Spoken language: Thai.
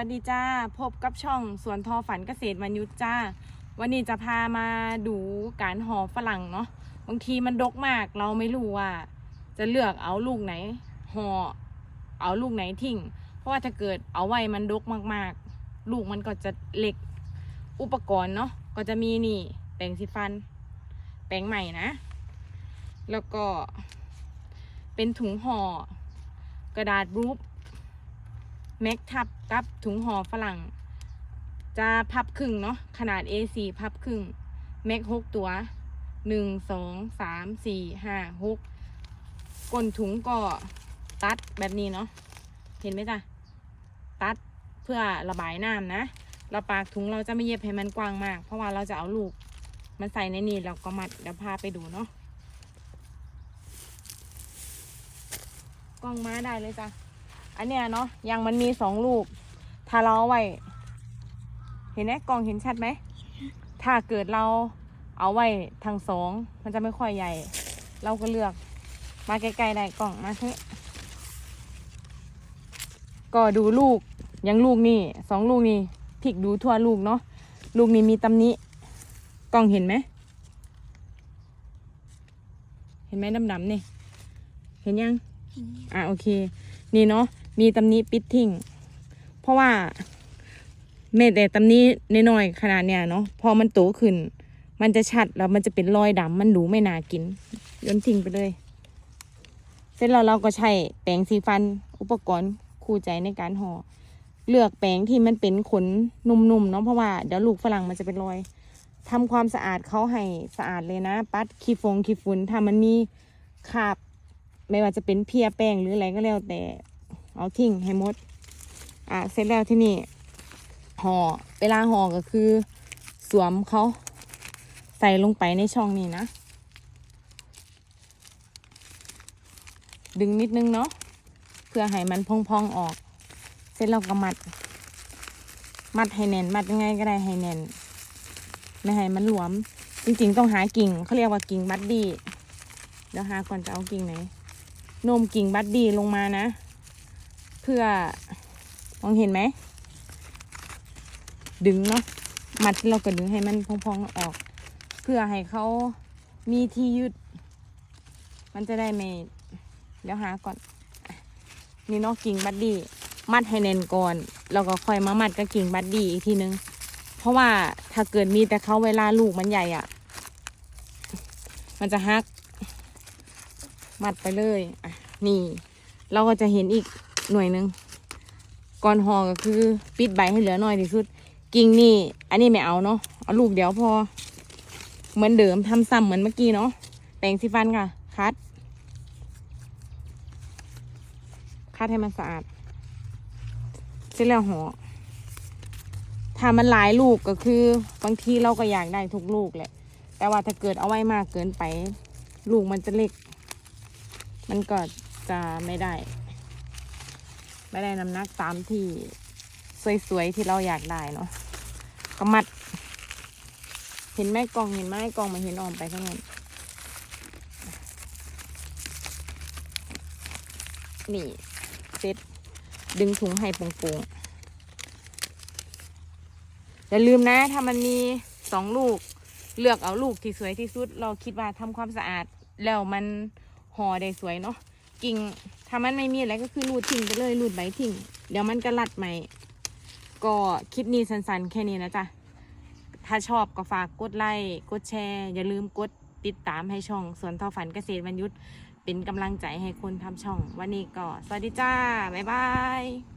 วัสดีจ้า พบกับช่องสวนทอฝันเกษตรวันยุทธจ้า วันนี้จะพามาดูการห่อฝรั่งเนาะบางทีมันดกมากเราไม่รู้ว่า จะเลือกเอาลูกไหนห่อเอาลูกไหนทิ้ง เพราะว่าถ้าเกิดเอาไว้มันดกมากๆ ลูกมันก็จะเล็กอุปกรณ์เนาะก็จะมีนี่แปรงสีฟัน แปรงใหม่นะ แล้วก็เป็นถุงห่อกระดาษรูป แม็กทับกับถุงห่อฝรั่ง จะพับครึ่งเนาะขนาด A4 พับครึ่ง แม็กหกตัวหนึ่งสองสามสี่ห้าหกก้นถุงก็ตัดแบบนี้เนาะเห็นไหมจ๊ะตัดเพื่อระบายน้ำนะเราปากถุงเราจะไม่เย็บให้มันกว้างมาก เพราะว่าเราจะเอาลูก มันใส่ในนี่เราก็มัดเดี๋ยวพาไปดูเนาะกล้องม้าได้เลยจ้ะ อันเนี้ยเนาะยังมันมีสองลูก ถ้าเราเอาไว้ เห็นไหมกล่องเห็นชัดไหม ถ้าเกิดเราเอาไว้ทางสองมันจะไม่ค่อยใหญ่ เราก็เลือก มาใกล้ๆได้กล่องมาเถอะก็ดูลูกยังลูกนี่สองลูกนี่พลิกดูทั่วลูกเนาะลูกนี้มีตำหนิกล่องเห็นไหมเห็นไหมดำๆนี่เห็นยัง อะโอเค นี่เนาะ มีตำหนี้ปิดทิ้ง เพราะว่าเม็ดแต่ตำหนี้น้อยๆขนาดเนี้ยเนาะพอมันโตขึ้น มันจะชัดแล้วมันจะเป็นรอยดำมันดูไม่น่ากินโยนทิ้งไปเลย เสร็จแล้วเราก็ใช้แปรงสีฟันอุปกรณ์คู่ใจในการห่อเลือกแปรงที่มันเป็นขนนุ่มๆเนาะเพราะว่าเดี๋ยวลูกฝรั่งมันจะเป็นรอยทำความสะอาดเขาให้สะอาดเลยนะ ปัดขี้ฟงขี้ฝุ่นถ้ามันมีคราบไม่ว่าจะเป็นเพียแป้งหรืออะไรก็แล้วแต่ เอาทิ้งให้หมด อะเสร็จแล้วที่นี่ห่อเวลาห่อก็คือ สวมเขาใส่ลงไปในช่องนี้นะ ดึงนิดนึงเนาะเพื่อให้มันพองๆออก เสร็จแล้วก็มัด มัดให้แน่น มัดยังไงก็ได้ให้แน่น ไม่ให้มันหลวม จริงๆ ต้องหากิ่งเขาเรียกว่ากิ่งบัดดี้เดี๋ยวหาก่อนจะเอากิ่งไหนโน้มกิ่งบัดดี้ลงมานะ เพื่อมองเห็นไหม ดึงเนาะมัดเราก็ดึงให้มันพองๆออก เพื่อให้เขามีที่ยืด มันจะได้ไม่เดี๋ยวหาก่อนนี่เนาะกิ่งบัดดี้มัดให้แน่นก่อนแล้วก็ค่อยมามัดกับกิ่งบัดดี้อีกทีนึง เพราะว่าถ้าเกิดมีแต่เขาเวลาลูกมันใหญ่อะ่ะ มันจะฮัก มัดไปเลยอะนี่ เราก็จะเห็นอีก หน่วยหนึ่งก่อนห่อก็คือปิดใบให้เหลือหน่อยที่สุด กิ่งนี่อันนี้ไม่เอาเนาะเอาลูกเดียวพอ เหมือนเดิมทำซ้ำเหมือนเมื่อกี้เนาะแปรงสีฟันค่ะ คัด คัดให้มันสะอาดเสร็จแล้วห่อถ้ามันหลายลูกก็คือบางทีเราก็อยากได้ทุกลูกแหละ แต่ว่าถ้าเกิดเอาไว้มากเกินไป ลูกมันจะเล็ก มันก็จะไม่ได้ ไม่ได้น้ำหนักตามที่สวยๆที่เราอยากได้เนาะก็มัด เห็นไหมกองเห็นไหมกองมันเห็นออมไปข้างนั้นนี่เซ็ตดึงถุงให้โป่งๆอย่าลืมนะถ้ามันมีสองลูก เลือกเอาลูกที่สวยที่สุด เราคิดว่าทำความสะอาดแล้วมันห่อได้สวยเนาะกิ่ง ถ้ามันไม่มีอะไรก็คือรูดทิ้งไปเลยรูดใบทิ้ง เดี๋ยวมันก็รัดใหม่ ก็คลิปนี้สั้นๆ แค่นี้นะจ๊ะ ถ้าชอบก็ฝากกดไลค์ กดแชร์ อย่าลืมกดติดตามให้ช่องสวนทอฝันเกษตรวันยุทธเป็นกำลังใจให้คนทำช่อง วันนี้ก็สวัสดีจ้า บ๊ายบาย